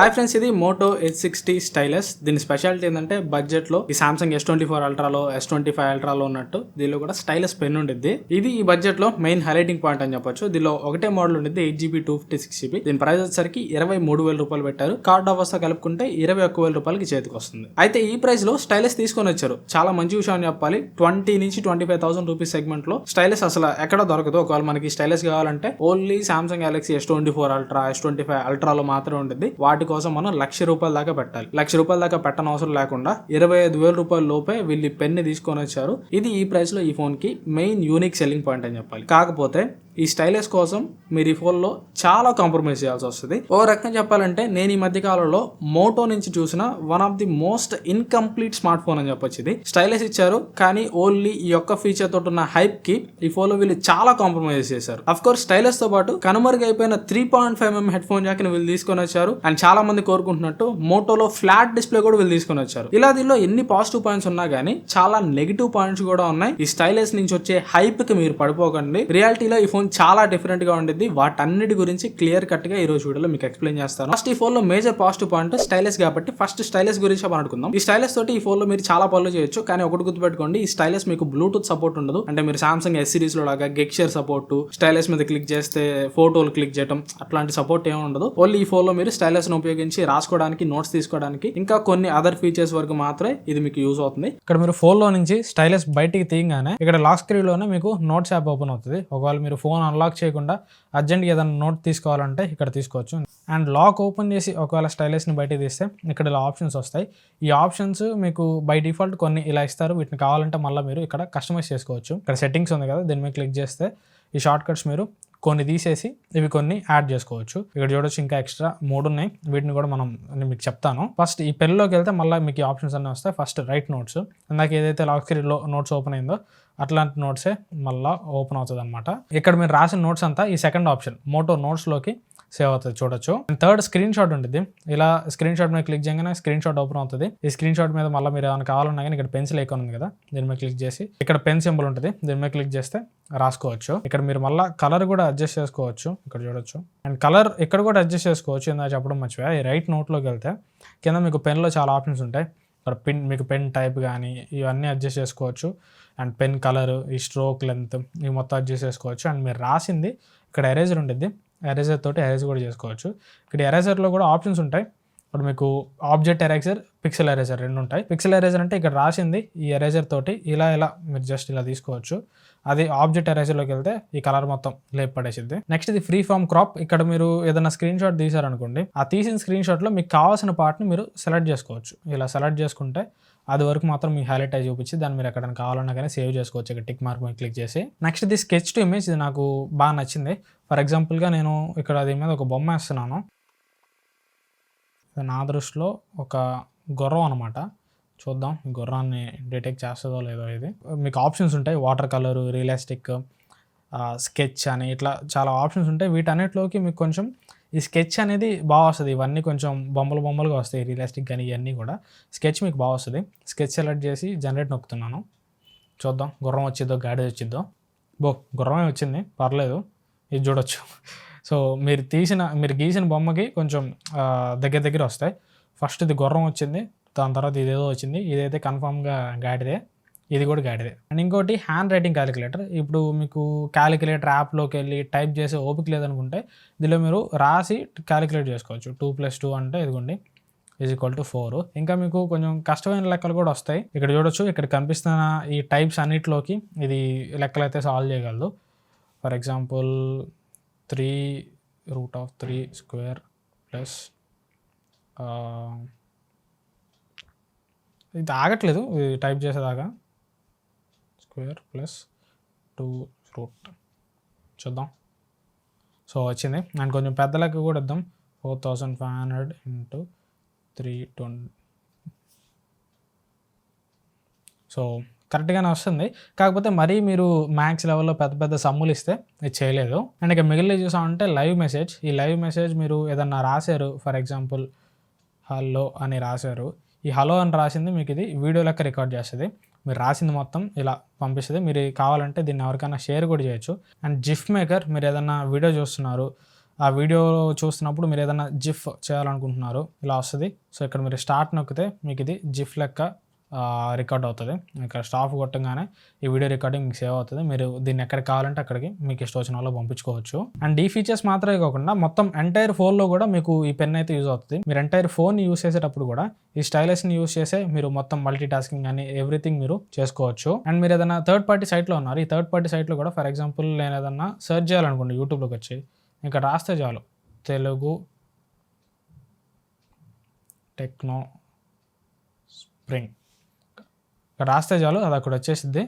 Hi friends ఇది Moto H sixty stylus. దీని speciality ఏంటంటే బడ్జెట్లో ఈ సామ్సంగ్ ఎస్ ట్వంటీ ఫోర్ అల్ట్రాలో ఎస్ ట్వంటీ ఫైవ్ అల్ట్రాలో ఉన్నట్టు దీనిలో కూడా స్టైలస్ పెన్ ఉండిద్ది. ఇది ఈ బడ్జెట్లో మెయిన్ హైలైటింగ్ పాయింట్ అని చెప్పొచ్చు. దీనిలో ఒకటే మోడల్ ఉండిద్ది eight GB two fifty six GB. దీని ప్రైస్ వచ్చేసరికి ఇరవై మూడు వేల రూపాయలు పెట్టారు. కార్డ్ ఆఫర్స్ కలుపుకుంటే ఇరవై ఒక్క వేల రూపాయలకి చేతికి వస్తుంది. అయితే ఈ ప్రైస్లో స్టైలస్ తీసుకొని వచ్చారు. చాలా మంచి విషయం అని చెప్పాలి. ట్వంటీ నుంచి ట్వంటీ ఫైవ్ థౌసండ్ రూపీస్ సెగ్మెంట్లో స్టైలస్ అసలు ఎక్కడ దొరకదు. ఒకవేళ మనకి స్టైలస్ కావాలంటే only Samsung Galaxy S twenty four ultra S twenty five అల్ట్రాలో మాత్రమే ఉంటుంది వాటి కోసం మనం లక్ష రూపాయల దాకా పెట్టాలి. లక్ష రూపాయల దాకా పెట్టని అవసరం లేకుండా ఇరవై ఐదు వేల రూపాయల లోపే వీళ్ళు పెన్ని తీసుకొని వచ్చారు. ఇది ఈ ప్రైస్లో ఈ ఫోన్కి మెయిన్ యూనిక్ సెల్లింగ్ పాయింట్ అని చెప్పాలి. కాకపోతే ఈ స్టైలెస్ కోసం మీరు ఈ ఫోన్లో చాలా కాంప్రమైజ్ చేయాల్సి వస్తుంది. ఓ రకంగా చెప్పాలంటే నేను ఈ మధ్య కాలంలో మోటో నుంచి చూసిన one of the most incomplete smart phone అని చెప్పొచ్చు ఇది స్టైలెస్ ఇచ్చారు కానీ ఓన్లీ ఈ యొక్క ఫీచర్ తోటి ఉన్న హైప్కి ఈ ఫోన్లో వీళ్ళు చాలా కాంప్రమైజ్ చేశారు. అఫ్ కోర్స్ స్టైలెస్తో పాటు కనుమరుగైపోయిన three point five mm head phone జాక్ని వీళ్ళు తీసుకొని వచ్చారు. అండ్ చాలా మంది కోరుకుంటున్నట్టు మోటోలో ఫ్లాట్ డిస్ప్లే కూడా వీళ్ళు తీసుకొని వచ్చారు. ఇలా దీనిలో ఎన్ని పాజిటివ్ పాయింట్స్ ఉన్నా కానీ చాలా నెగిటివ్ పాయింట్స్ కూడా ఉన్నాయి. ఈ స్టైలెస్ నుంచి వచ్చే హైప్కి మీరు పడిపోకండి. రియాలిటీలో ఈ ఫోన్ చాలా డిఫరెంట్గా ఉండిద్ది. వాటన్నిటి గురించి క్లియర్ కట్గా ఈ రోజు వీడియోలో మీకు ఎక్స్ప్లెయిన్ చేస్తాను. ఫస్ట్ ఈ ఫోన్లో మేజర్ పాజిటివ్ పాయింట్ స్టైలెస్ కాబట్టి ఫస్ట్ స్టైలెస్ గురించి మాట్లాడుకుందాం ఈ స్టైలెస్ తోటి ఈ ఫోన్లో మీరు చాలా పనులు చేయొచ్చు. కానీ ఒకటి గుర్తుపెట్టుకోండి ఈ స్టైలెస్ మీకు బ్లూటూత్ సపోర్ట్ ఉండదు. అంటే మీరు సామ్సంగ్ ఎస్ సిరీస్లో లాగా గెక్షర్ సపోర్ట్ స్టైలెస్ మీద క్లిక్ చేస్తే ఫోటోలు క్లిక్ చేయడం అట్లాంటి సపోర్ట్ ఏమి ఉండదు. ఓన్లీ ఈ ఫోన్లో మీరు స్టైలెస్ను ఉపయోగించి రాసుకోవడానికి నోట్స్ తీసుకోవడానికి ఇంకా కొన్ని అదర్ ఫీచర్స్ వరకు మాత్రమే ఇది మీకు యూజ్ అవుతుంది. ఇక్కడ మీరు ఫోన్లో నుంచి స్టైలెస్ బయటికి తీయగానే ఇక్కడ లాక్ స్క్రీన్లోనే మీకు నోట్స్ యాప్ ఓపెన్ అవుతుంది. ఒకవేళ మీరు ఫోన్ అన్లాక్ చేయకుండా అర్జెంట్గా ఏదైనా నోట్ తీసుకోవాలంటే ఇక్కడ తీసుకోవచ్చు. అండ్ లాక్ ఓపెన్ చేసి ఒకవేళ స్టైలెస్ని బయటికి తీస్తే ఇక్కడ ఇలా ఆప్షన్స్ వస్తాయి. ఈ ఆప్షన్స్ మీకు బై డిఫాల్ట్ కొన్ని ఇలా ఇస్తారు. వీటిని కావాలంటే మళ్ళీ మీరు ఇక్కడ కస్టమైజ్ చేసుకోవచ్చు. ఇక్కడ సెట్టింగ్స్ ఉంది కదా దీని మీద క్లిక్ చేస్తే ఈ షార్ట్ కట్స్ మీరు కొన్ని తీసేసి ఇవి కొన్ని యాడ్ చేసుకోవచ్చు. ఇక్కడ చూడొచ్చు ఇంకా ఎక్స్ట్రా మూడు ఉన్నాయి. వీటిని కూడా మనం నేను మీకు చెప్తాను. ఫస్ట్ ఈ పెన్లోకి వెళ్తే మళ్ళీ మీకు ఈ ఆప్షన్స్ అన్నీ వస్తాయి. ఫస్ట్ రైట్ నోట్స్ ఇందాక ఏదైతే లాక్ స్క్రీన్లో నోట్స్ ఓపెన్ అయిందో అట్లాంటి నోట్సే మళ్ళీ ఓపెన్ అవుతుంది అనమాట ఇక్కడ మీరు రాసిన నోట్స్ అంతా ఈ సెకండ్ ఆప్షన్ మోటో నోట్స్లోకి సేవ్ అవుతుంది చూడొచ్చు. థర్డ్ స్క్రీన్ షాట్ ఉంటుంది ఇలా స్క్రీన్ షాట్ మీద క్లిక్ చేయగానే స్క్రీన్ షాట్ ఓపెన్ అవుతుంది. ఈ స్క్రీన్ షాట్ మీద మళ్ళీ మీరు ఏమైనా కావాలన్నా కానీ ఇక్కడ పెన్సిల్ ఐకాన్ ఉంది కదా దీని మీద క్లిక్ చేసి ఇక్కడ పెన్ సింబల్ ఉంటుంది దీని మీద క్లిక్ చేస్తే రాసుకోవచ్చు. ఇక్కడ మీరు మళ్ళీ కలర్ కూడా అడ్జస్ట్ చేసుకోవచ్చు ఇక్కడ చూడొచ్చు. అండ్ కలర్ ఇక్కడ కూడా అడ్జస్ట్ చేసుకోవచ్చు ఇందా చెప్పడం మర్చిపోయా. ఈ రైట్ నోట్లోకి వెళ్తే కింద మీకు పెన్లో చాలా ఆప్షన్స్ ఉంటాయి. మరి పెన్ మీకు పెన్ టైప్ కానీ ఇవన్నీ అడ్జస్ట్ చేసుకోవచ్చు. అండ్ పెన్ కలర్ ఈ స్ట్రోక్ లెంత్ ఇవి మొత్తం అడ్జస్ట్ చేసుకోవచ్చు. అండ్ మీరు రాసింది ఇక్కడ ఎరేజర్ ఉంటుంది ఎరేజర్ తోటి ఎరేజ్ కూడా చేసుకోవచ్చు. ఇక్కడ ఎరేజర్లో కూడా ఆప్షన్స్ ఉంటాయి. ఇప్పుడు మీకు ఆబ్జెక్ట్ ఎరేజర్ పిక్సెల్ ఎరేజర్ రెండు ఉంటాయి. పిక్సెల్ ఎరేజర్ అంటే ఇక్కడ రాసింది ఈ ఎరేజర్ తోటి ఇలా ఇలా మీరు జస్ట్ ఇలా తీసుకోవచ్చు. అది ఆబ్జెక్ట్ ఎరేజర్లోకి వెళ్తే ఈ కలర్ మొత్తం లేపు పడేసిద్ది. నెక్స్ట్ ఇది ఫ్రీ ఫామ్ క్రాప్ ఇక్కడ మీరు ఏదైనా స్క్రీన్ షాట్ తీసారనుకోండి ఆ తీసిన స్క్రీన్ షాట్లో మీకు కావాల్సిన పార్ట్ని మీరు సెలెక్ట్ చేసుకోవచ్చు. ఇలా సెలెక్ట్ చేసుకుంటే అది వరకు మాత్రం మీ హైలైట్ అయి చూపించి దాన్ని మీరు ఎక్కడైనా కావాలన్నా కానీ సేవ్ చేసుకోవచ్చు. ఇక్కడ టిక్ మార్క్ మీద క్లిక్ చేసి. నెక్స్ట్ ఇది స్కెచ్ టు ఇమేజ్ ఇది నాకు బాగా నచ్చింది. ఫర్ ఎగ్జాంపుల్గా నేను ఇక్కడ దీని మీద ఒక బొమ్మ వేస్తున్నాను. నా దృష్టిలో ఒక గుర్రం అనమాట చూద్దాం. గుర్రాన్ని డిటెక్ట్ చేస్తుందో లేదో ఇది. మీకు ఆప్షన్స్ ఉంటాయి. వాటర్ కలరు రియలిస్టిక్ స్కెచ్ అని ఇట్లా చాలా ఆప్షన్స్ ఉంటాయి. వీటన్నిటిలోకి మీకు కొంచెం ఈ స్కెచ్ అనేది బాగా వస్తుంది. ఇవన్నీ కొంచెం బొమ్మలు బొమ్మలుగా వస్తాయి. రియలిస్టిక్ కానీ ఇవన్నీ కూడా. స్కెచ్ మీకు బాగా వస్తుంది. స్కెచ్ సెలెక్ట్ చేసి జనరేట్ నొక్కుతున్నాను. చూద్దాం. గుర్రం వచ్చిద్దో గాడిద వచ్చిద్దో బో గుర్రమే వచ్చింది. పర్లేదు. ఇది చూడొచ్చు. సో మీరు తీసిన మీరు గీసిన బొమ్మకి కొంచెం దగ్గర దగ్గర వస్తాయి. ఫస్ట్ ఇది గుర్రం వచ్చింది. దాని తర్వాత ఇదేదో వచ్చింది. ఇదైతే కన్ఫామ్గా గాడిదే ఇది కూడా గాడిదే అండ్ ఇంకోటి హ్యాండ్ రైటింగ్ క్యాలిక్యులేటర్ ఇప్పుడు మీకు క్యాలిక్యులేటర్ యాప్లోకి వెళ్ళి టైప్ చేసే ఓపిక లేదనుకుంటే దీనిలో మీరు రాసి క్యాలిక్యులేట్ చేసుకోవచ్చు. టూ ప్లస్ టూ అంటే ఇదిగోండి ఈజ్ ఈక్వల్ టు ఫోర్ ఇంకా మీకు కొంచెం కష్టమైన లెక్కలు కూడా వస్తాయి. ఇక్కడ చూడొచ్చు ఇక్కడ కనిపిస్తున్న ఈ టైప్స్ అన్నిటిలోకి ఇది లెక్కలు అయితే సాల్వ్ చేయగలదు for example three root of three square plus ఇది ఆగట్లేదు ఇది టైప్ చేసేదాకా. స్క్వేర్ ప్లస్ టూ రూట్ చూద్దాం. సో వచ్చింది. అండ్ కొంచెం పెద్ద లెక్క కూడా ఇద్దాం. Four thousand five hundred into three twenty so కరెక్ట్గానే వస్తుంది. కాకపోతే మరీ మీరు మ్యాథ్స్ లెవెల్లో పెద్ద పెద్ద సమ్ములు ఇస్తే ఇది చేయలేదు. అండ్ ఇక మిగిలిన చూసామంటే లైవ్ మెసేజ్. ఈ లైవ్ మెసేజ్ మీరు ఏదన్నా రాశారు ఫర్ ఎగ్జాంపుల్ హలో అని రాశారు ఈ హలో అని రాసింది మీకు ఇది. వీడియో లెక్క రికార్డ్ చేస్తుంది. మీరు రాసింది మొత్తం ఇలా పంపిస్తుంది. మీరు కావాలంటే దీన్ని ఎవరికైనా షేర్ కూడా చేయొచ్చు. అండ్ జిఫ్ మేకర్ మీరు ఏదైనా వీడియో చూస్తున్నారు ఆ వీడియో చూస్తున్నప్పుడు మీరు ఏదైనా జిఫ్ చేయాలనుకుంటున్నారు ఇలా వస్తుంది. సో ఇక్కడ మీరు స్టార్ట్ నొక్కితే మీకు ఇది జిఫ్ లెక్క రికార్డ్ అవుతుంది. ఇక్కడ స్టాఫ్ కొట్టగానే ఈ వీడియో రికార్డింగ్ మీకు సేవ్ అవుతుంది. మీరు దీన్ని ఎక్కడ కావాలంటే అక్కడికి మీకు ఇష్టం వచ్చిన వాళ్ళు పంపించుకోవచ్చు. అండ్ ఈ ఫీచర్స్ మాత్రమే కాకుండా మొత్తం ఎంటైర్ ఫోన్లో కూడా మీకు ఈ పెన్ అయితే యూజ్ అవుతుంది. మీరు ఎంటైర్ ఫోన్ యూస్ చేసేటప్పుడు కూడా ఈ స్టైలస్ని యూస్ చేసే మీరు మొత్తం మల్టీ టాస్కింగ్ కానీ ఎవ్రీథింగ్ మీరు చేసుకోవచ్చు. అండ్ మీరు ఏదైనా థర్డ్ పార్టీ సైట్లో ఉన్నారు. ఈ థర్డ్ పార్టీ సైట్లో కూడా ఫర్ ఎగ్జాంపుల్ నేను ఏదన్నా సెర్చ్ చేయాలనుకోండి యూట్యూబ్లోకి వచ్చి ఇంకా రాస్తే చాలు. తెలుగు టెక్నో స్ప్రింగ్ ఇక్కడ రాస్తే చాలు అది అక్కడ వచ్చేసిద్ది.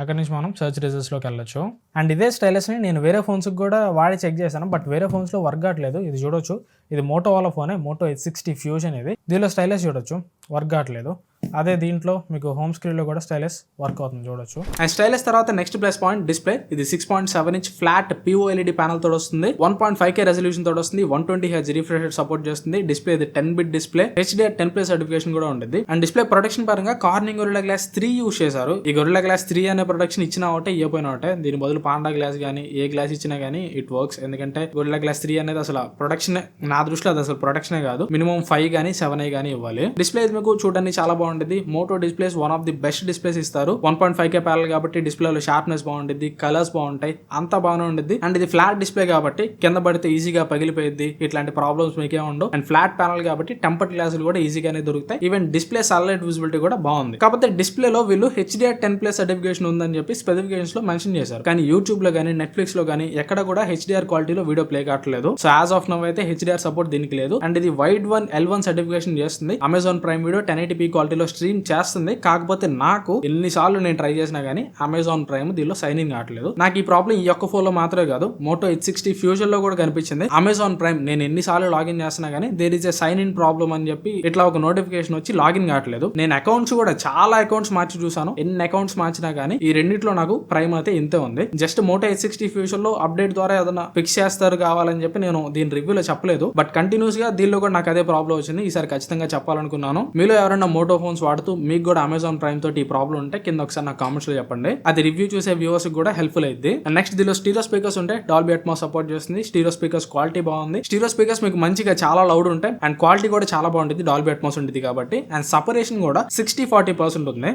అక్కడి నుంచి మనం సెర్చ్ రిజల్ట్స్లోకి వెళ్ళొచ్చు. అండ్ ఇదే స్టైలస్ని నేను వేరే ఫోన్స్కి కూడా వాడి చెక్ చేశాను బట్ వేరే ఫోన్స్లో వర్క్ కావట్లేదు ఇది చూడొచ్చు. ఇది మోటో వాళ్ళ ఫోనే మోటో ఎయిట్ సిక్స్టీ ఫ్యూజన్ ఇది. దీనిలో స్టైలస్ చూడొచ్చు. వర్క్ కావట్లేదు అదే దీంట్లో మీకు హోమ్ స్క్రీన్లో కూడా స్టైలెస్ వర్క్ అవుతుంది చూడొచ్చు. అండ్ స్టైలెస్ తర్వాత నెక్స్ట్ ప్లస్ పాయింట్ డిస్ప్లే ఇది six point seven inch flat pOLED panel తోడు వస్తుంది. One point five K resolution తోడు వస్తుంది. One twenty H refresh support చేస్తుంది. డిస్ప్లే ఇది ten bit display HDR ten plus certification కూడా ఉంటుంది అండ్ డిస్ప్లే ప్రొటెక్షన్ పరంగా Corning Gorilla Glass three use చేశారు. ఈ గొరిల్లా గ్లాస్ త్రీ అనే ప్రొటెక్షన్ ఇచ్చినా ఒకటే ఇవ్వపోయినా ఒకటే. దీని బదులు పాండా గ్లాస్ కానీ ఏ గ్లాస్ ఇచ్చినా కానీ ఇట్ వర్క్స్ ఎందుకంటే గొరిల్లా గ్లాస్ త్రీ అనేది అసలు ప్రొటెక్షన్ నా దృష్టిలో అది అసలు ప్రొటెక్షనే కాదు. మినిమం ఫైవ్ కానీ సెవెన్ ఏ కానీ ఇవ్వాలి. డిస్ప్లే మీకు చూడడానికి చాలా బాగుంది బాగుంటుంది Moto displays one of the best displays ఇస్తారు. One point five K panel కాబట్టి డిస్ప్లేలో షార్ప్నెస్ బాగుంటుంది కలర్స్ బాగుంటాయి అంతా బాగానే ఉంటుంది అండ్ ఇది ఫ్లాట్ డిస్ప్లే కాబట్టి కింద పడితే ఈజీగా పగిలిపోయింది ఇట్లాంటి ప్రాబ్లమ్స్ మీకే ఉండవు. అండ్ ఫ్లాట్ ప్యానల్ కాబట్టి టెంపర్ గ్లాసులు కూడా ఈజీగానే దొరుకుతాయి. ఈవెన్ డిస్ప్లే సన్లైట్ విజిబిలిటీ కూడా బాగుంది. కాకపోతే డిస్ప్లేలో వీళ్ళు హెచ్డిఆర్ టెన్ ప్లస్ సర్టిఫికేషన్ ఉందని చెప్పి స్పెసిఫికేషన్స్లో మెన్షన్ చేశారు. కానీ యూట్యూబ్లో కానీ నెట్ఫ్లిక్స్లో కానీ ఎక్కడ కూడా హెచ్డిఆర్ క్వాలిటీలో వీడియో ప్లే కావట్లేదు. సో యాజ్ ఆఫ్ నవ్ అయితే హెచ్డిఆర్ సపోర్ట్ దీనికి లేదు. అండ్ ఇది Widevine L one certification చేస్తుంది. Amazon Prime video ten eighty క్వాలిటీలో స్ట్రీమ్ చేస్తుంది. కాకపోతే నాకు ఎన్నిసార్లు నేను ట్రై చేసినా కానీ అమెజాన్ ప్రైమ్ దీనిలో సైన్ ఇన్ కావట్లేదు. నాకు ఈ ప్రాబ్లం ఈ యొక్క ఫోన్లో మాత్రమే కాదు మోటో ఎయిట్ సిక్స్టీ ఫ్యూచర్లో కూడా కనిపించింది. అమెజాన్ ప్రైమ్ నేను ఎన్నిసార్లు లాగిన్ చేస్తున్నా కానీ there is a sign in problem అని చెప్పి ఇట్లా ఒక నోటిఫికేషన్ వచ్చి లాగిన్ కావట్లేదు. నేను అకౌంట్స్ కూడా చాలా అకౌంట్స్ మార్చి చూసాను ఎన్ని అకౌంట్స్ మార్చినా కానీ ఈ రెండిట్లో నాకు ప్రైమ్ అయితే ఇంతే ఉంది. జస్ట్ మోటో ఎయిట్ సిక్స్టీ ఫ్యూచర్లో అప్డేట్ ద్వారా ఏదైనా ఫిక్స్ చేస్తారు కావాలని చెప్పి నేను దీని రివ్యూలో చెప్పలేదు. బట్ కంటిన్యూస్గా దీనిలో కూడా నాకు అదే ప్రాబ్లం వచ్చింది. ఈసారి ఖచ్చితంగా చెప్పాలనుకున్నాను. మీలో ఎవరైనా మోటో ఫోన్స్ వాడుతూ మీకు కూడా అమెజాన్ ప్రైమ్ తోటి ఈ ప్రాబ్లం ఉంటే కింద ఒకసారి నాకు కామెంట్స్లో చెప్పండి. అది రివ్యూ చూసే వ్యూవర్స్ కూడా హెల్ప్ఫుల్ అయింది నెక్స్ట్ దీనిలో స్టీరో స్పీకర్స్ ఉంటాయి డాల్బీ అట్మా సపోర్ట్ చేస్తుంది. స్టీరో స్పీకర్స్ క్వాలిటీ బాగుంది. స్టీరో స్పీకర్స్ మీకు మంచిగా చాలా లౌడ్ ఉంటాయి అండ్ క్వాలిటీ కూడా చాలా బాగుంటుంది. డాల్బీ అట్మాస్ ఉంటుంది కాబట్టి. అండ్ సపరేషన్ కూడా సిక్స్టీ ఫార్టీ పర్సెంట్ ఉంది.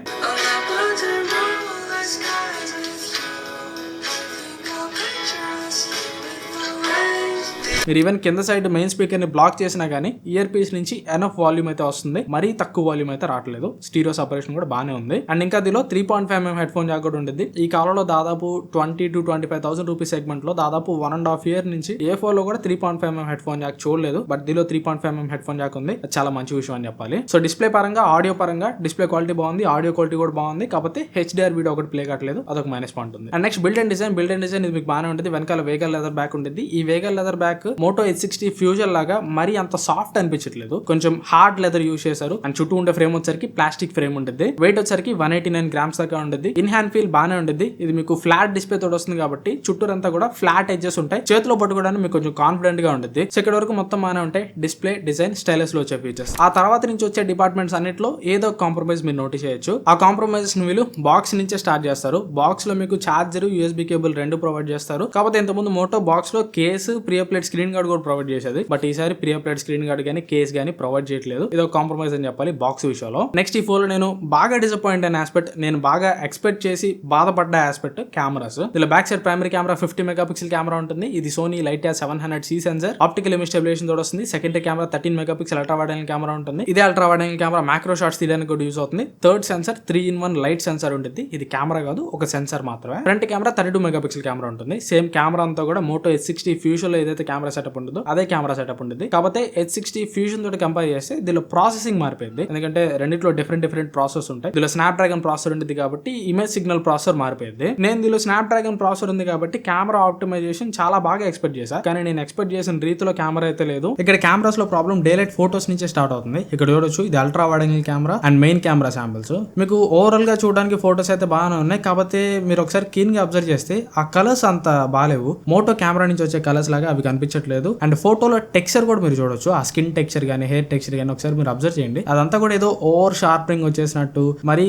మీరు ఈవెన్ కింద సైడ్ మెయిన్ స్పీకర్ని బ్లాక్ చేసినా కానీ ఇయర్ పీస్ నుంచి ఎనఫ్ వాల్యూమ్ అయితే వస్తుంది. మరీ తక్కువ వాల్యూమ్ అయితే రావట్లేదు. స్టీరియో సపరేషన్ కూడా బాగానే ఉంది. అండ్ ఇంకా దీనిలో three point five mm head phone jack కూడా ఉంటుంది ఈ కాలంలో దాదాపు twenty to twenty five thousand rupees సెగ్మెంట్లో దాదాపు వన్ అండ్ హాఫ్ ఇయర్ నుంచి ఏ ఫోన్లో కూడా three point five mm head phone jack చూడలేదు. బట్ దీనిలో three point five mm head phone jack ఉంది చాలా మంచి విషయం అని చెప్పాలి. సో డిస్ప్లే పరంగా ఆడియో పరంగా డిస్ప్లే క్వాలిటీ బాగుంది. ఆడియో క్వాలిటీ కూడా బాగుంది. కాకపోతే హెచ్డిఆర్ వీడియో ఒకటి ప్లే కావట్లేదు. అదొక మైనస్ పాయింట్ ఉంది. And next build and design build and design ఇది మీకు బాగానే ఉంటుంది వెనకాల వేగల్ లెదర్ బ్యాక్ ఉంటుంది ఈ vegan leather back Moto eight sixty fusion లాగా మరీ అంత సాఫ్ట్ అనిపించట్లేదు. కొంచెం హార్డ్ లెదర్ యూస్ చేశారు. అండ్ చుట్టూ ఉండే ఫ్రేమ్ వచ్చరికి ప్లాస్టిక్ ఫ్రేమ్ ఉంటుంది వెయిట్ వచ్చరికి వన్ ఎయిటీ నైన్ గ్రామ్స్ దాకా ఉంటుంది ఇన్ హ్యాండ్ ఫీల్ బాగానే ఉంటుంది ఇది మీకు ఫ్లాట్ డిస్ప్లే తోటి వస్తుంది కాబట్టి చుట్టూరంతా కూడా ఫ్లాట్ ఎడ్జెస్ ఉంటాయి. చేతిలో పట్టుకోవడానికి మీకు కొంచెం కాన్ఫిడెంట్గా ఉంటుంది సో ఇక్కడ వరకు మొత్తం బాగానే ఉంటాయి. డిస్ప్లే డిజైన్ స్టైలెస్లో వచ్చే ఫీచర్స్ ఆ తర్వాత నుంచి వచ్చే డిపార్ట్మెంట్స్ అన్నిట్లో ఏదో కాంప్రమైజ్ మీరు నోటీస్ చేయొచ్చు. ఆ కాంప్రమైజెస్ వీళ్ళు బాక్స్ నుంచే స్టార్ట్ చేస్తారు. బాక్స్లో మీకు చార్జర్ యూఎస్బీ కేబుల్ రెండు ప్రొవైడ్ చేస్తారు. కాకపోతే ఇంతకుముందు మోటో బాక్స్లో case prior plate screen guard కూడా ప్రొవైడ్ చేసేది. బట్ ఈసారి ప్రీ ప్లేట్ స్క్రీన్ గార్డ్ కానీ కేస్ కానీ ప్రొవైడ్ చేయట్లేదు. ఇది ఒక కాంప్రమైజ్ అని చెప్పాలి బాక్స్ విషయంలో. నెక్స్ట్ ఈ ఫోన్ నేను బాగా డిసప్పాయింట్ అయిన ఆస్పెక్ట్ నేను బాగా ఎక్స్పెక్ట్ చేసి బాధపడ్డ ఆస్పెక్ట్ కెమెరాస్ ఇలా back side primary camera fifty mega pixel camera ఉంటుంది. ఇది Sony LYT seven hundred C sensor optical image stabilisation తోడు వస్తుంది. Second camera thirteen mega pixel ultra wide camera ఉంటుంది. ఇదే ultra wide camera micro shots తీయడానికి కూడా use అవుతుంది. Third sensor three in one light sensor ఉంటుంది. ఇది కెమెరా కాదు ఒక సెన్సర్ మాత్రమే. Front camera thirty two mega pixel camera ఉంటుంది. సేమ్ కెమెరా అంతా కూడా మోటో ఎస్ సిక్స్టీ ఫ్యూచర్లో ఏదైతే కెమెరా సెటప్ ఉంటుందో అదే కెమెరా సెటప్ ఉంటుంది కాకపోతే హెచ్ సిక్స్టీ ఫ్యూజన్ తోటి కంపేర్ చేస్తే దీనిలో ప్రాసెసింగ్ మారిపోయింది. ఎందుకంటే రెండిట్లో డిఫరెంట్ డిఫరెంట్ ప్రాసెస్ ఉంటాయి. దీనిలో స్నాప్ డ్రాగన్ ప్రాసెసర్ ఉంటుంది కాబట్టి ఇమేజ్ సిగ్నల్ ప్రాసెసర్ మారిపోయింది. నేను దీనిలో స్నాప్ డ్రాగన్ ప్రాసెసర్ ఉంది కాబట్టి కెమెరా ఆప్టిమైజేషన్ చాలా బాగా ఎక్స్పెక్ట్ చేశాను కానీ నేను ఎక్స్పెక్ట్ చేసిన రీతిలో కెమెరా అయితే లేదు. ఇక్కడ కెమెరాస్లో ప్రాబ్లం డేలైట్ ఫోటోస్ నుంచే స్టార్ట్ అవుతుంది. ఇక్కడ చూడొచ్చు ఇది ultra wide angle camera and main camera samples మీకు ఓవరాల్గా చూడడానికి ఫోటోస్ అయితే బాగానే ఉన్నాయి. కాకపోతే మీరు ఒకసారి కీన్గా అబ్జర్వ్ చేస్తే ఆ కలర్స్ అంత బాగాలేవు మోటో కెమెరా నుంచి వచ్చే కలర్స్ లాగా అవి కనిపించట్లేదు. కనిపించట్లేదు అండ్ ఫోటోలో టెక్స్చర్ కూడా మీరు చూడొచ్చు. ఆ స్కిన్ టెక్స్చర్ కానీ హెయిర్ టెక్స్చర్ కానీ ఒకసారి మీరు అబ్జర్వ్ చేయండి. అదంతా కూడా ఏదో ఓవర్ షార్పింగ్ వచ్చేసినట్టు మరీ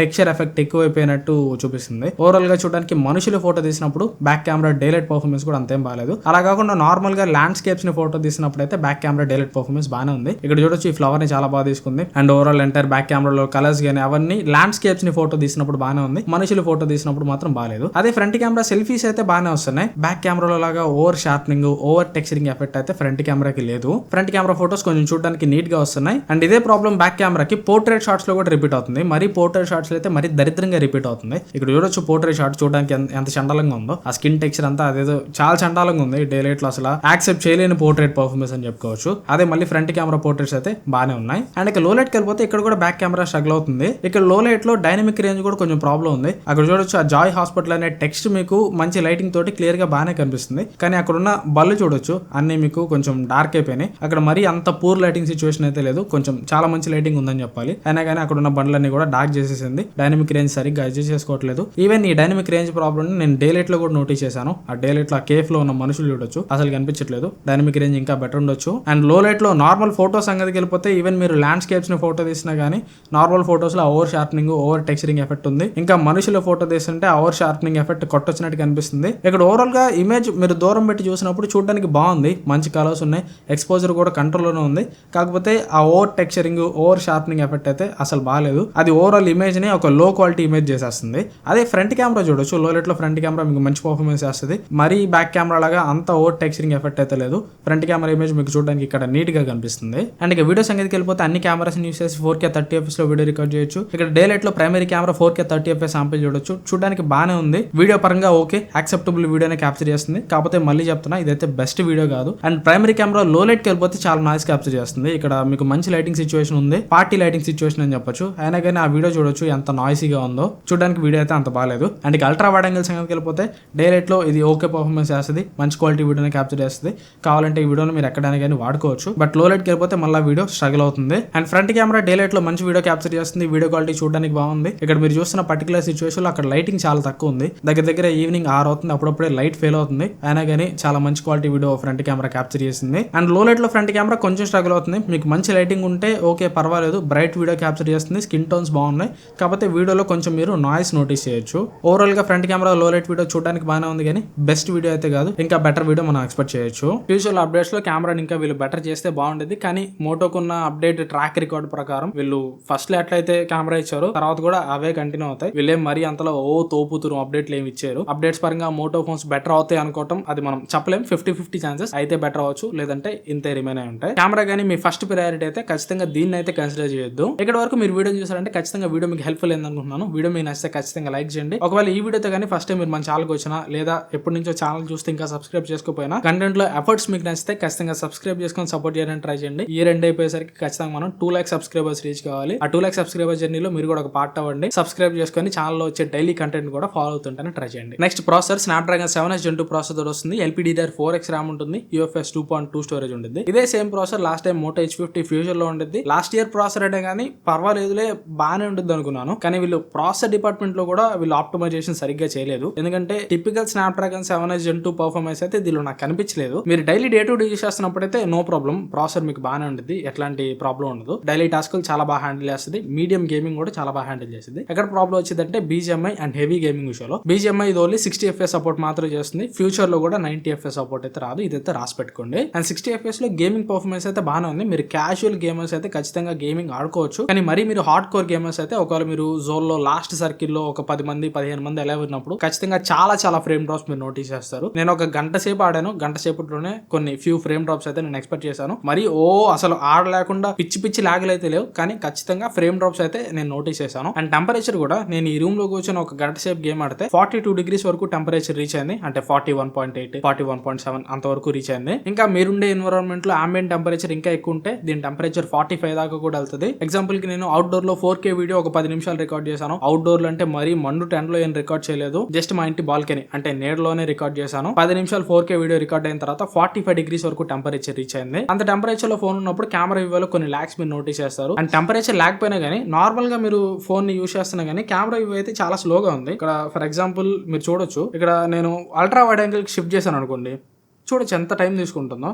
టెక్స్చర్ ఎఫెక్ట్ ఎక్కువైపోయినట్టు చూపిస్తుంది. ఓవరాల్గా చూడడానికి మనుషులు ఫోటో తీసినప్పుడు బ్యాక్ కెమెరా డైలైట్ పర్ఫార్మెన్స్ కూడా అంతేం బాగాలేదు అలా కాకుండా నార్మల్గా ల్యాండ్స్కేప్స్ని ఫోటో తీసినప్పుడు అయితే బ్యాక్ కెమెరా డైలైట్ పర్ఫార్మెన్స్ బాగానే ఉంది. ఇక్కడ చూడొచ్చు ఈ ఫ్లవర్ని చాలా బాగా తీసుకుంది. అండ్ ఓవరాల్ ఎంటైర్ బ్యాక్ కెమెరాలో కలర్స్ కానీ అవన్నీ ల్యాండ్స్కేప్స్ని ఫోటో తీసినప్పుడు బాగానే ఉంది. మనుషులు ఫోటో తీసినప్పుడు మాత్రం బాగాలేదు అదే ఫ్రంట్ కెమెరా సెల్ఫీస్ అయితే బాగానే వస్తున్నాయి. బ్యాక్ కెమెరాలో లాగా over sharpening over over texturing effect అయితే ఫ్రంట్ కెమెరాకి లేదు. ఫ్రంట్ కెమెరా ఫోటోస్ కొంచెం చూడడానికి నీట్గా వస్తున్నాయి. అండ్ ఇదే ప్రాబ్లం బ్యాక్ కెమెరాకి. పోర్ట్రేట్ షాట్స్లో కూడా రిపీట్ అవుతుంది. మరి పోర్ట్రేట్ షాట్స్ అయితే మరి దరిద్రంగా రిపీట్ అవుతుంది. ఇక్కడ చూడొచ్చు పోర్ట్రేట్ షాట్ చూడడానికి ఎంత- చండాలంగా ఉందో. ఆ స్కిన్ టెక్స్చర్ అంతా అదేదో చాలా చండాలంగా ఉంది. డే లైట్లో అసలు యాక్సెప్ట్ చేయలేని పోర్ట్రేట్ పర్ఫార్మెన్స్ అని చెప్పుకోవచ్చు. అదే మళ్ళీ ఫ్రంట్ కెమెరా పోర్ట్రేట్స్ అయితే బాగానే ఉన్నాయి. అండ్ ఇక లో లైట్ వెళ్ళిపోతే ఇక్కడ కూడా బ్యాక్ కెమెరా స్ట్రగుల్ అవుతుంది. ఇక్కడ లో లైట్లో డైనమిక్ రేంజ్ కూడా కొంచెం ప్రాబ్లం ఉంది. అక్కడ చూడొచ్చు ఆ జాయ్ హాస్పిటల్ అనే టెక్స్ట్ మీకు మంచి లైటింగ్ తోటి క్లియర్గా బాగానే కనిపిస్తుంది. కానీ అక్కడ ఉన్న బల్లు చూడొచ్చు. అన్ని మీకు కొంచెం డార్క్ అయిపోయినాయి. అక్కడ మరీ అంత పూర్ లైటింగ్ సిచ్యువేషన్ అయితే లేదు. కొంచెం చాలా మంచి లైటింగ్ ఉందని చెప్పాలి. అయినా కానీ అక్కడ ఉన్న బండ్లన్నీ కూడా డార్క్ చేసేసింది. డైనమిక్ రేంజ్ సరిగ్గా అడ్జస్ట్ చేసుకోవట్లేదు. ఈవెన్ ఈ డైనమిక్ రేంజ్ ప్రాబ్లమ్ నేను డే లైట్లో కూడా నోటీస్ చేశాను. ఆ డే లైట్లో ఆ కేఫ్లో ఉన్న మనుషులు చూడొచ్చు. అసలు కనిపించట్లేదు. డైనమిక్ రేంజ్ ఇంకా బెటర్ ఉండొచ్చు. అండ్లో లైట్లో నార్మల్ ఫోటో సంగతికి వెళ్ళిపోతే ఈవెన్ మీరు ల్యాండ్స్కేప్స్ని ఫోటో తీసినా కానీ normal ఫోటోస్లో over sharpening over texturing effect ఉంది. ఇంకా మనుషుల ఫోటో తీస్తుంటే ఓవర్ షార్ప్నింగ్ ఎఫెక్ట్ కొట్టొచ్చినట్టు కనిపిస్తుంది. ఇక్కడ ఓవరాల్గా ఇమేజ్ మీరు దూరం పెట్టి చూసినప్పుడు చూడడానికి బాగుంది. మంచి కలర్స్ ఉన్నాయి. ఎక్స్పోజర్ కూడా కంట్రోల్లోనే ఉంది. కాకపోతే ఆ over texturing over sharpening effect అయితే అసలు బాగాలేదు అది ఓవరాల్ ఇమేజ్ని ఒక లో క్వాలిటీ ఇమేజ్ చేసేస్తుంది. అదే ఫ్రంట్ కెమెరా చూడొచ్చు. లో లైట్లో ఫ్రంట్ కెమెరా మీకు మంచి పర్ఫార్మెన్స్ చేస్తుంది. మరీ బ్యాక్ కెమెరా లాగా అంత ఓవర్ టెక్చరింగ్ ఎఫెక్ట్ అయితే లేదు. ఫ్రంట్ కెమెరా ఇమేజ్ మీకు చూడడానికి ఇక్కడ నీట్గా కనిపిస్తుంది. అండ్ ఇక వీడియో సంగతికి వెళ్ళిపోతే అన్ని కెమెరాస్ యూస్ చేసి ఫోర్ కే థర్టీ ఎఫ్ఎస్లో వీడియో రికార్డ్ చేయొచ్చు. ఇక్కడ డే లైట్లో primary camera four K thirty FPS sample చూడొచ్చు. చూడడానికి బాగానే ఉంది. వీడియో పరంగా ఓకే యాక్సెప్టబుల్ వీడియోనే క్యాప్చర్ చేస్తుంది. కాకపోతే మళ్ళీ చెప్తున్నా ఇదైతే బెస్ట్ వీడియో కాదు. అండ్ ప్రైమరీ కెమెరా లో లైట్కి వెళ్ళిపోతే చాలా నాయిస్ క్యాప్చర్ చేస్తుంది. ఇక్కడ మీకు మంచి లైటింగ్ సిచ్యువేషన్ ఉంది. పార్టీ లైటింగ్ సిచ్యువేషన్ అని చెప్పొచ్చు. అయినా కానీ ఆ వీడియో చూడొచ్చు ఎంత నాయిసీగా ఉందో. చూడడానికి వీడియో అయితే అంత బాగాలేదు అండ్ ఇక అల్ట్రా వైడ్ యాంగిల్ సంగతికి వెళ్ళిపోతే డే లో ఇది ఓకే పర్ఫార్మెన్స్ చేస్తుంది. మంచి క్వాలిటీ వీడియోని క్యాప్చర్ చేస్తుంది. కావాలంటే ఈ వీడియోని మీరు ఎక్కడైనా కానీ వాడుకోవచ్చు. బట్లో లైట్కి వెళ్ళిపోతే మళ్ళీ వీడియో స్ట్రగుల్ అవుతుంది. అండ్ ఫ్రంట్ కెమెరా డే లైట్లో మంచి వీడియో క్యాప్చర్ చేస్తుంది. వీడియో క్వాలిటీ చూడడానికి బాగుంది. ఇక్కడ మీరు చూస్తున్న పర్టికులర్ సిచ్యువేషన్ అక్కడ లైటింగ్ చాలా తక్కువ ఉంది. దగ్గర దగ్గర ఈవినింగ్ ఆరు అవుతుంది. అప్పుడప్పుడే లైట్ ఫెయిల్ అవుతుంది. అయినా కానీ చాలా మంచి quality video front camera capture చేసింది. అండ్లో లైట్లో ఫ్రంట్ కెమెరా కొంచెం స్ట్రగుల్ అవుతుంది. మీకు మంచి లైటింగ్ ఉంటే ఓకే పర్వాలేదు. బ్రైట్ వీడియో క్యాప్చర్ చేస్తుంది. స్కిన్ టోన్స్ బాగున్నాయి. కాకపోతే వీడియోలో కొంచెం మీరు నాయిస్ నోటీస్ చేయొచ్చు. ఓవరాల్గా front camera low light video చూడడానికి బాగానే ఉంది కానీ బెస్ట్ వీడియో అయితే కాదు. ఇంకా బెటర్ వీడియో మనం ఎక్స్పెక్ట్ చేయొచ్చు. ఫ్యూచర్ అప్డేట్స్లో కెమెరాని ఇంకా వీళ్ళు బెటర్ చేస్తే బాగుండేది. కానీ మోటోకున్న అప్డేట్ ట్రాక్ రికార్డ్ ప్రకారం వీళ్ళు ఫస్ట్లో ఎట్లయితే కెమెరా ఇచ్చారు తర్వాత కూడా అవే కంటిన్యూ అవుతాయి. వీళ్ళేం మరీ అంతలో ఓ తోపుతురు అప్డేట్లు ఏమి ఇచ్చారు అప్డేట్స్ పరంగా మోటో ఫోన్స్ బెటర్ అవుతాయి అనుకోవటం అది మనం చెప్పలేం. ఫిఫ్టీ ఫిఫ్టీ ఛాన్సెస్ అయితే బెటర్ అవ్వచ్చు లేదంటే ఇంతే రిమైన్ అయి ఉంటాయి. కెమెరా కానీ మీ ఫస్ట్ ప్రయారిటీ అయితే ఖచ్చితంగా దీన్ని అయితే కన్సిడర్ చేయొద్దు. ఇక్కడ వరకు మీరు వీడియో చూసారంటే ఖచ్చితంగా వీడియో మీకు హెల్ప్ఫుల్ అయింది అనుకుంటున్నాను. వీడియో మీకు నచ్చితే ఖచ్చితంగా లైక్ చేయండి. ఒకవేళ ఈ వీడియోతో కానీ ఫస్ట్ టైం మీరు మన ఛానల్కి వచ్చినా లేదా ఎప్పటి నుంచో ఛానల్ చూస్తే ఇంకా సబ్స్క్రైబ్ చేసుకోపోయినా కంటెంట్లో ఎఫర్ట్స్ మీకు నచ్చితే ఖచ్చితంగా సబ్స్క్రైబ్ చేసుకొని సపోర్ట్ చేయడానికి ట్రై చేయండి. ఈ రెండు అయిపోయేసరికి ఖచ్చితంగా మనం టూ ల్యాక్ సబ్స్క్రైబర్స్ రీచ్ కావాలి. ఆ టూ ల్యాక్ సబ్స్క్రైబర్ జర్నీలో మీరు కూడా ఒక పార్ట్ అవ్వండి. సబ్స్క్రైబ్ చేసుకొని ఛానల్లో వచ్చే డైలీ కంటెంట్ కూడా ఫాలో అవుతుంటానే ట్రై చేయండి. Next processor Snapdragon seven S Gen processor వస్తుంది. ఎల్పిడిఆర్ ఫోర్ ఎక్స్ ర్యామ్ ఉంటుంది UFS two point two storage ఉంటుంది. ఇదే same processor last time Moto edge fifty ఫ్యూచర్లో ఉంటుంది లాస్ట్ ఇయర్ ప్రాసెసర్ అంటే కానీ పర్వాలేదులే బాగానే ఉంటుంది అనుకున్నాను. కానీ వీళ్ళు ప్రాసెసర్ డిపార్ట్మెంట్లో కూడా వీళ్ళు ఆప్టిమైజేషన్ సరిగ్గా చేయలేదు. ఎందుకంటే typical Snapdragon seven S Gen two performance అయితే దీనిలో నాకు కనిపించలేదు. మీరు daily day to day use చేస్తున్నప్పుడైతే no problem processor మీకు బాగానే ఉంటుంది ఎట్లాంటి ప్రాబ్లం ఉండదు. డైలీ టాస్క్లు చాలా బాగా హ్యాండిల్ చేస్తుంది. మీడియం గేమింగ్ కూడా చాలా బాగా హ్యాండిల్ చేస్తుంది. ఎక్కడ ప్రాబ్లం వచ్చిందంటే బీజీఎంఐ అండ్ హెవీ గేమింగ్ విషయంలో. బీజీఎంఐ ఇది ఓన్లీ సిక్స్టీ ఎఫ్ఎస్ సపోర్ట్ మాత్రం చేస్తుంది. ఫ్యూచర్లో కూడా నైన్టీ ఎఫ్ఎస్ సపోర్ట్ అయితే రాదు ఇదైతే రాసి పెట్టుకోండి అండ్ సిక్స్టీ ఎఫ్ఎస్లో గేమింగ్ పర్ఫార్మెన్స్ అయితే బాగానే ఉంది. మీరు క్యాజువల్ గేమర్స్ అయితే ఖచ్చితంగా గేమింగ్ ఆడుకోవచ్చు. కానీ మరి మీరు హార్డ్ కోర్ గేమర్స్ అయితే ఒకవేళ మీరు జోన్లో లాస్ట్ సర్కిల్లో ఒక పది మంది పదిహేను మంది ఎలా ఉన్నప్పుడు ఖచ్చితంగా చాలా చాలా ఫ్రేమ్ డ్రాప్స్ మీరు నోటీస్ చేస్తారు. నేను ఒక గంట సేపు ఆడాను. గంట సేపట్లోనే కొన్ని ఫ్యూ ఫ్రేమ్ డ్రాప్స్ అయితే నేను ఎక్స్పెక్ట్ చేశాను. మరి ఓ అసలు ఆడలేకుండా పిచ్చి పిచ్చి లాగులు అయితే లేవు. కానీ ఖచ్చితంగా ఫ్రేమ్ డ్రాప్స్ అయితే నేను నోటీస్ చేశాను. అండ్ టెంపరేచర్ కూడా నేను ఈ రూమ్లో కూర్చొని ఒక గంట సేపు గేమ్ ఆడితే ఫార్టీ టూ డిగ్రీస్ వరకు టెంపరేచర్ రీచ్ అయింది. అంటే forty one point eight forty one point seven అంతవరకు రీచ్ అయింది. ఇంకా మీరుండే ఎన్విరాన్మెంట్లో ఆంబియన్ టెంపరేచర్ ఇంకా ఎక్కువ ఉంటే దీని టెంపరేచర్ ఫార్టీ ఫైవ్ దాకా కూడా వెళ్తుంది. ఎగ్జాంపుల్కి నేను అవుట్డోర్లో ఫోర్ కే వీడియో ఒక పది నిమిషాలు రికార్డ్ చేశాను. అవుట్డోర్లో అంటే మరీ మండు టెన్లో ఏం రికార్డ్ చేయలేదు. జస్ట్ మా ఇంటి బాల్కనీ అంటే నేడులోనే రికార్డ్ చేశాను. పది నిమిషాలు ఫోర్ కే వీడియో రికార్డ్ అయిన తర్వాత ఫార్టీ ఫైవ్ డిగ్రీస్ వరకు టెంపరేచర్ రీచ్ అయింది. అంత టెంపరేచర్లో ఫోన్ ఉన్నప్పుడు కెమెరా వ్యూలో కొన్ని లాక్స్ మీరు నోటీస్ చేస్తారు. అండ్ టెంపరేచర్ లేకపోయినా కానీ నార్మల్గా మీరు ఫోన్ని యూస్ చేస్తున్నా కానీ కెమెరా వ్యూ అయితే చాలా స్లోగా ఉంది. ఇక్కడ ఫర్ ఎగ్జాంపుల్ మీరు చూడొచ్చు. ఇక్కడ నేను అల్ట్రా వైడ్ యాంగిల్ షిఫ్ట్ చేశాను అనుకోండి. చూడొచ్చు ఎంత టైం తీసుకుంటుందో.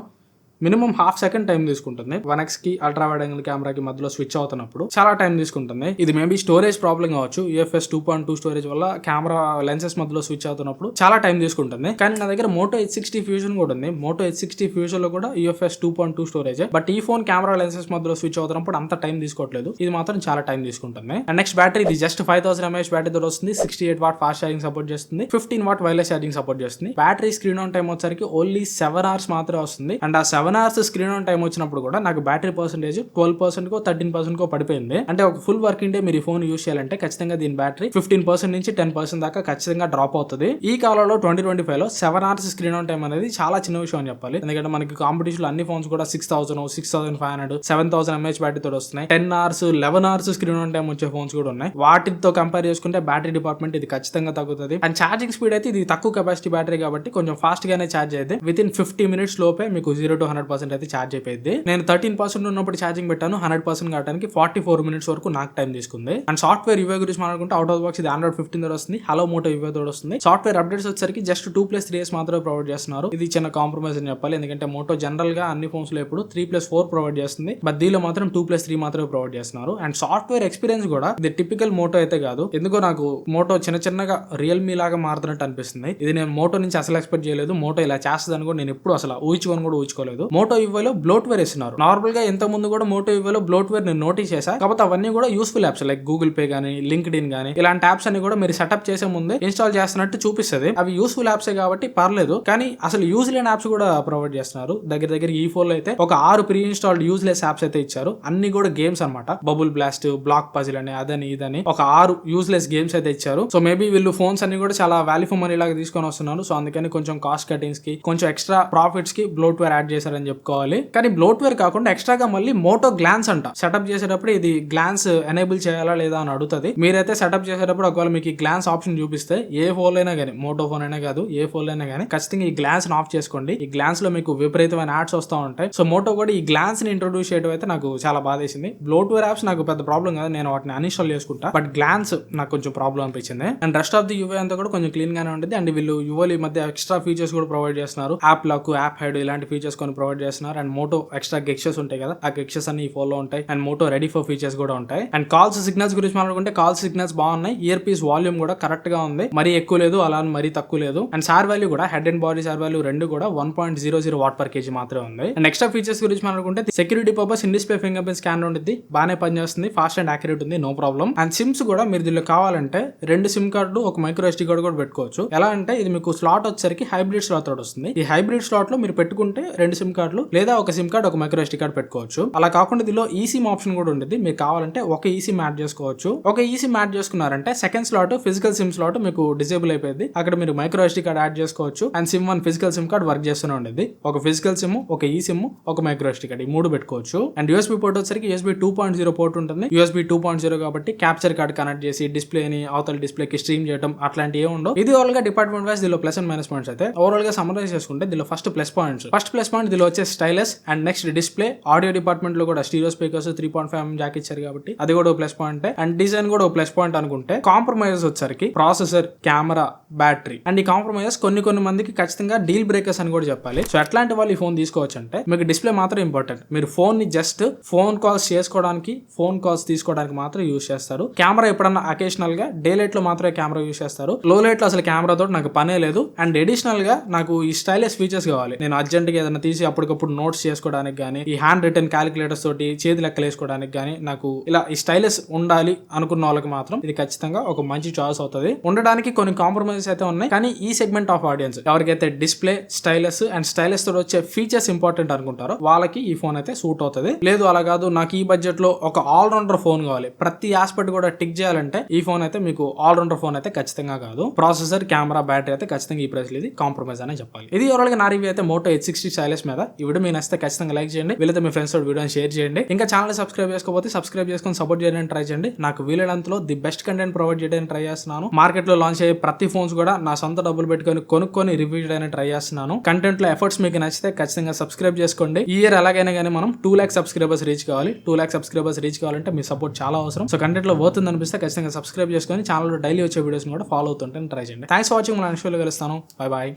మినిమం హాఫ్ సెకండ్ టైం తీసుకుంటుంది. వన్ ఎక్స్కి అల్ట్రా వైడ్ యాంగిల్ కెమెరాకి మధ్యలో స్విచ్ అవుతున్నప్పుడు చాలా టైం తీసుకుంటుంది. ఇది మేబీ స్టోరేజ్ ప్రాబ్లం కావచ్చు. UFS two point two storage వల్ల కెమెరా లెన్సెస్ మధ్యలో స్విచ్ అవుతున్నప్పుడు చాలా టైం తీసుకుంటుంది. కానీ నా దగ్గర మోటో హెచ్ సిక్స్టీ ఫ్యూజన్ కూడా ఉంది. మోటో హెచ్ సిక్స్టీ ఫ్యూజన్లో కూడా UFS two point two storage but ఈ ఫోన్ కెమెరా లెన్సెస్ మధ్యలో స్విచ్ అవుతున్నప్పుడు అంత టైం తీసుకోవట్లేదు. ఇది మాత్రం చాలా టైం తీసుకుంటుంది. అండ్ నెక్స్ట్ బ్యాటరీ ఇది just five thousand mAh battery తో వస్తుంది. Sixty eight watt fast charging support చేస్తుంది. Fifteen watt wireless charging support చేస్తుంది. బ్యాటరీ స్క్రీన్ ఆన్ టైం వచ్చరికి ఓన్లీ సెవెన్ అవర్స్ మాత్రమే వస్తుంది. అండ్ ఆ seven hours screen on time వచ్చినప్పుడు కూడా నాకు బ్యాటరీ పర్సెంటేజ్ ట్వెల్వ్ పర్సెంట్ కో థర్టీన్ పర్సెంట్ కో పడిపోయింది. అంటే ఒక ఫుల్ వర్కింగ్ డే మీరు ఈ ఫోన్ యూస్ చేయాలంటే ఖచ్చితంగా దీని బ్యాటరీ ఫిఫ్టీన్ పర్సెంట్ నుంచి టెన్ పర్సెంట్ దాకా ఖచ్చితంగా డ్రాప్ అవుతుంది. ఈ కాలంలో ట్వంటీ ట్వంటీ ఫైవ్లో seven hours screen on time అనేది చాలా చిన్న విషయం అని చెప్పాలి. ఎందుకంటే మనకి కాంపిటీషన్ అన్ని ఫోన్స్ కూడా six thousand six thousand five hundred seven thousand mAh battery తోటి వస్తున్నాయి. Ten hours eleven hours screen on time వచ్చే ఫోన్స్ కూడా ఉన్నాయి. వాటితో కంపేర్ చేసుకుంటే బ్యాటరీ డిపార్ట్మెంట్ ఇది ఖచ్చితంగా తగ్గుతుంది. అండ్ ఛార్జింగ్ స్పీడ్ అయితే ఇది తక్కువ కెపాసిటీ బ్యాటరీ కాబట్టి కొంచెం ఫాస్ట్ గానే ఛార్జ్ అయితే విత్ ఇన్ ఫిఫ్టీ మినిట్స్ లోపే మీకు జీరో టు హండ్రెడ్ పర్సెంట్ అయితే ఛార్జ్ అయిపోయింది నేను థర్టీన్ పర్సెంట్ ఉన్నప్పుడు ఛార్జింగ్ పెట్టాను హండ్రెడ్ పర్సెంట్ కావడానికి ఫార్టీ ఫోర్ మినిట్స్ వరకు నాకు టైం తీసుకుంది. అండ్ సాఫ్ట్వేర్ యూఐ గురించి మాట్లాడుకుంటే అవుట్ ఆఫ్ బాక్స్ ఇది ఆండ్రాయిడ్ ఫిఫ్టీన్ తోటి వస్తుంది హలో మోటో యూఐ తోడు వస్తుంది. సాఫ్ట్వేర్ అప్డేట్స్ వచ్చేసరికి just two plus three years మాత్రమే ప్రొవైడ్ చేస్తున్నారు. ఇది చిన్న కాంప్రమైజ్ అని చెప్పాలి ఎందుకంటే మోటో జనరల్గా అన్ని ఫోన్స్లో ఇప్పుడు త్రీ ప్లస్ ఫోర్ ప్రొవైడ్ చేస్తుంది బట్ దీనిలో మాత్రం టూ ప్లస్ త్రీ మాత్రమే ప్రొవైడ్ చేస్తున్నారు. అండ్ సాఫ్ట్వేర్ ఎక్స్పీరియన్స్ కూడా ఇది టిపికల్ మోటో అయితే కాదు. ఎందుకో నాకు మోటో చిన్న చిన్నగా రియల్మీ లాగా మారుతున్నట్టు అనిపిస్తుంది. ఇది నేను మోటో నుంచి అసలు ఎక్స్పెక్ట్ చేయలేదు. మోటో ఇలా చేస్తుందని కూడా నేను ఎప్పుడు అసలు ఊహించుకొని కూడా ఊహించుకోలేదు. మోటో ఇవ్వలో బ్లోట్వేర్ ఇస్తున్నారు నార్మల్గా ఇంత ముందు కూడా మోటో ఇవ్వలో బ్లోట్వేర్ నేను నోటీస్ చేశా. కాకపోతే అవన్నీ కూడా useful apps like Google Pay గానీ లింక్డ్ ఇన్ గానీ ఇలాంటి యాప్స్ అన్ని కూడా మీరు సెటప్ చేసే ముందే ఇన్స్టాల్ చేస్తున్నట్టు చూపిస్తుంది. అవి యూస్ఫుల్ యాప్సే కాబట్టి పర్లేదు. కానీ అసలు యూజ్ లేని యాప్స్ కూడా ప్రొవైడ్ చేస్తున్నారు. దగ్గర దగ్గర ఈ ఫోన్లో అయితే ఒక ఆరు ప్రీ ఇన్స్టాల్డ్ యూజ్లెస్ యాప్స్ అయితే ఇచ్చారు. అన్ని కూడా గేమ్స్ అన్నమాట. బబుల్ బ్లాస్ట్ బ్లాక్ పజిల్ అని అదని ఇదని ఒక ఆరు యూజ్లెస్ గేమ్స్ అయితే ఇచ్చారు. సో మేబీ వీళ్ళు ఫోన్స్ అన్ని కూడా చాలా వాల్యూ ఫర్ మనీ లాగా తీసుకొని వస్తున్నారు. సో అందుకని కొంచెం కాస్ట్ కటింగ్స్కి కొంచెం ఎక్స్ట్రా ప్రాఫిట్స్కి బ్లోట్వేర్ యాడ్ చేశారని చెప్పుకోవాలి. కానీ బ్లోట్వేర్ కాకుండా ఎక్స్ట్రాగా మళ్ళీ మోటో గ్లాన్స్ అంట. సెటప్ చేసేటప్పుడు ఇది గ్లాన్స్ ఎనేబుల్ చేయాలా లేదా అని అడుగుతుంది. మీరైతే సెటప్ చేసేటప్పుడు ఒకవేళ మీకు ఈ గ్లాన్స్ ఆప్షన్ చూపిస్తే ఏ ఫోన్ అయినా కానీ మోటో ఫోన్ అయినా కాదు ఏ ఫోన్ అయినా కానీ ఖచ్చితంగా ఈ గ్లాన్స్ ఆఫ్ చేసుకోండి. ఈ గ్లాన్స్లో మీకు విపరీతమైన యాడ్స్ వస్తూ ఉంటాయి. సో మోటో కూడా ఈ గ్లాన్స్ని ఇంట్రొడ్యూస్ చేయడం అయితే నాకు చాలా బాధేసింది. బ్లోట్వేర్ యాప్స్ నాకు పెద్ద ప్రాబ్లం కాదు. నేను వాటిని అన్ఇన్స్టాల్ చేసుకుంటా. బట్ గ్లాన్స్ నాకు కొంచెం ప్రాబ్లం అనిపించింది. And rest of the UI అంతా కూడా కొంచెం క్లీన్ గానే ఉంటుంది. అండ్ వీళ్ళు యువల్ ఈ మధ్య ఎక్స్ట్రా ఫీచర్స్ కూడా ప్రొవైడ్ చేస్తున్నారు. యాప్ లాక్ యాప్ హైడ్ ఇలాంటి ఫీచర్స్ కొన్ని ప్రొవైడ్ చేస్తున్నారు. అండ్ మోటో ఎక్స్ట్రా గెక్సెస్ ఉంటాయి కదా ఆ గెక్సెస్ అన్ని ఈ ఫోన్లో ఉంటాయి. And Moto Ready For features కూడా ఉంటాయి. అండ్ కాల్స్ సిగ్నల్స్ గురించి మాట్లాడుకుంటే కాల్స్ సిగ్నల్స్ బాగున్నాయి. ఇయర్ పీస్ వాల్యూమ్ కూడా కరెక్ట్గా ఉంది. మరీ ఎక్కువ లేదు అలా అని మరీ తక్కువ లేదు. అండ్ సార్ వాల్యూ కూడా head and body SAR value రెండు కూడా one point zero zero watt per kg మాత్రమే ఉంది. అండ్ ఎక్స్ట్రా ఫీచర్స్ గురించి మాట్లాడుకుంటే security purpose in display fingerprint scanner ఉంటుంది బాగానే పనిచేస్తుంది ఫాస్ట్ అండ్ యాక్యురేట్ ఉంది నో ప్రాబ్లం అండ్ సిమ్స్ కూడా మీరు దీనిలో కావాలంటే రెండు సిమ్ కార్డు ఒక మైక్రో ఎస్టీ కార్డు కూడా పెట్టుకోవచ్చు. ఎలా అంటే ఇది మీకు స్లాట్ వచ్చేసరికి హైబ్రిడ్ స్లాట్ వస్తుంది. ఈ హైబ్రిడ్ స్లాట్లో మీరు పెట్టుకుంటే రెండు సిమ్ కార్డులు లేదా ఒక సిమ్ కార్డ్ ఒక మైక్రో ఎస్టీ కార్డ్ పెట్టుకోవచ్చు. అలా కాకుండా దీనిలో ఈ సిమ్ ఆప్షన్ కూడా ఉంటుంది. మీకు కావాలంటే ఒక ఈ సిమ్ యాడ్ చేసుకోవచ్చు. ఒక ఈ సిమ్ యాడ్ చేసుకున్నారంటే second slot physical SIM slot మీకు డిసేబుల్ అయిపోయింది. అక్కడ మీరు మైక్రో ఎస్టీ కార్డ్ యాడ్ చేసుకోవచ్చు. And SIM one physical SIM card work చేస్తూనే ఉండేది ఒక ఫిజికల్ సిమ్ ఒక ఈ సిమ్ ఒక మైక్రో ఎస్టీ కార్డ్ ఈ మూడు పెట్టుకోవచ్చు. అండ్ యూఎస్బీ పోర్ట్ వచ్చరికి USB two point zero port ఉంటుంది. యూఎస్బీ టూ పాయింట్ జీరో కాబట్టి క్యాప్చర్ కార్డ్ కనెక్ట్ చేసి డిస్ప్లేని అవతల డిస్ప్లేకి స్ట్రీమ్ చేయడం అట్లాంటివి ఏమి ఉండవు. ఇది ఓవరాల్గా డిపార్ట్మెంట్ వైస్ దీనిలో ప్లస్ అండ్ మైనస్ పాయింట్స్ అయితే. ఓవరాల్గా సమరైజ్ చేసుకుంటే దీనిలో first plus points first plus point ఇందులో వచ్చే stylus and next display audio డిపార్ట్మెంట్లో కూడా stereo speakers three point five jack ఇచ్చారు కాబట్టి అది కూడా ప్లస్ పాయింట్ అండ్ డిజైన్ కూడా ప్లస్ పాయింట్ అనుకుంటే కాంప్రమైజెస్ వచ్చరికి ప్రాసెసర్ కెమెరా బ్యాటరీ అండ్ ఈ కాంప్రమైజెస్ కొన్ని కొన్ని మందికి ఖచ్చితంగా డీల్ బ్రేకర్స్ అని కూడా చెప్పాలి. సో ఎట్లాంటి వాళ్ళు ఈ ఫోన్ తీసుకోవచ్చు అంటే మీకు డిస్ప్లే మాత్రం ఇంపార్టెంట్ మీరు ఫోన్ని జస్ట్ ఫోన్ కాల్స్ చేసుకోవడానికి ఫోన్ కాల్స్ తీసుకోవడానికి మాత్రం యూస్ చేస్తారు. కెమెరా ఎప్పుడన్నా అకేషనల్గా డే లైట్లో మాత్రమే కెమెరా యూస్ చేస్తారు. లో లైట్లో అసలు కెమెరా తోటి నాకు పనే లేదు. అండ్ అడిషనల్గా నాకు ఈ స్టైలిష్ ఫీచర్స్ కావాలి. నేను అర్జెంట్గా ఏదైనా తీసి అప్పటికప్పుడు నోట్స్ చేసుకోవడానికి కానీ ఈ హ్యాండ్ రిటర్న్ క్యాలిక్యులేటర్స్ తోటి చేతి లెక్కలు వేసుకోవడానికి కానీ నాకు ఇలా ఈ స్టైలెస్ ఉండాలి అనుకున్న వాళ్ళకి మాత్రం ఇది ఖచ్చితంగా ఒక మంచి చాయిస్ అవుతుంది. ఉండడానికి కొన్ని కాంప్రమైజెస్ అయితే ఉన్నాయి. కానీ ఈ సెగ్మెంట్ ఆఫ్ ఆడియన్స్ ఎవరికైతే డిస్ప్లే స్టైలెస్ అండ్ స్టైలెస్తో వచ్చే ఫీచర్స్ ఇంపార్టెంట్ అనుకుంటారో వాళ్ళకి ఈ ఫోన్ అయితే సూట్ అవుతుంది. లేదు అలా కాదు నాకు ఈ బడ్జెట్లో ఒక ఆల్ రౌండర్ ఫోన్ కావాలి. ప్రతి ఆస్పెక్ట్ కూడా టిక్ చేయాలంటే ఈ ఫోన్ అయితే మీకు ఆల్ రౌండర్ ఫోన్ అయితే ఖచ్చితంగా కాదు. ప్రాసెసర్ కెమెరా బ్యాటరీ అయితే ఖచ్చితంగా ఈ ప్రైస్ ఇది కాంప్రమైజ్ అనే చెప్పాలి. ఇది ఓవరాల్గా నా రివ్యూ అయితే మోటో ఎయిట్ సిక్స్టీ స్టైలెస్ మీద ఈ వీడియో మీ నచ్చితే ఖచ్చితంగా లైక్ చేయండి. వీలైతే మీ ఫ్రెండ్స్ తోటి వీడియోని షేర్ చేయండి. ఇంకా ఛానల్ సబ్స్క్రైబ్ చేసుకోకపోతే సబ్స్క్రైబ్ చేసుకొని సపోర్ట్ చేయడానికి ట్రై చేయండి. నాకు వీలైనంతలో ది బెస్ట్ కంటెంట్ ప్రొవైడ్ చేయడానికి ట్రై చేస్తున్నాను. మార్కెట్లో లాంచ్ అయ్యే ప్రతి ఫోన్స్ కూడా నా సొంత డబ్బులు పెట్టుకొని కొనుక్కొని రివ్యూ చేయడానికి ట్రై చేస్తున్నాను. కంటెంట్లో ఎఫర్ట్స్ మీకు నచ్చితే ఖచ్చితంగా సబ్స్క్రైబ్ చేసుకోండి. ఈ ఇయర్ ఎలాగైనా కానీ మనం టూ ల్యాక్ సబ్స్క్రైబర్స్ రీచ్ కావాలి. టూ ల్యాక్ సబ్స్క్రైబర్స్ రీచ్ కావాలంటే మీ సపోర్ట్ చాలా అవసరం. సో కంటెంట్లో పోతుంది అనిపిస్తే ఖచ్చితంగా సబ్స్క్రైబ్ చేసుకొని ఛానల్ డైలీ వచ్చే వీడియోస్ కూడా ఫాలో అవుతుంటే ట్రై చేయండి. థ్యాంక్స్ ఫర్ వాచింగ్ మన నెక్స్ట్ కలుస్తాను. Bye bye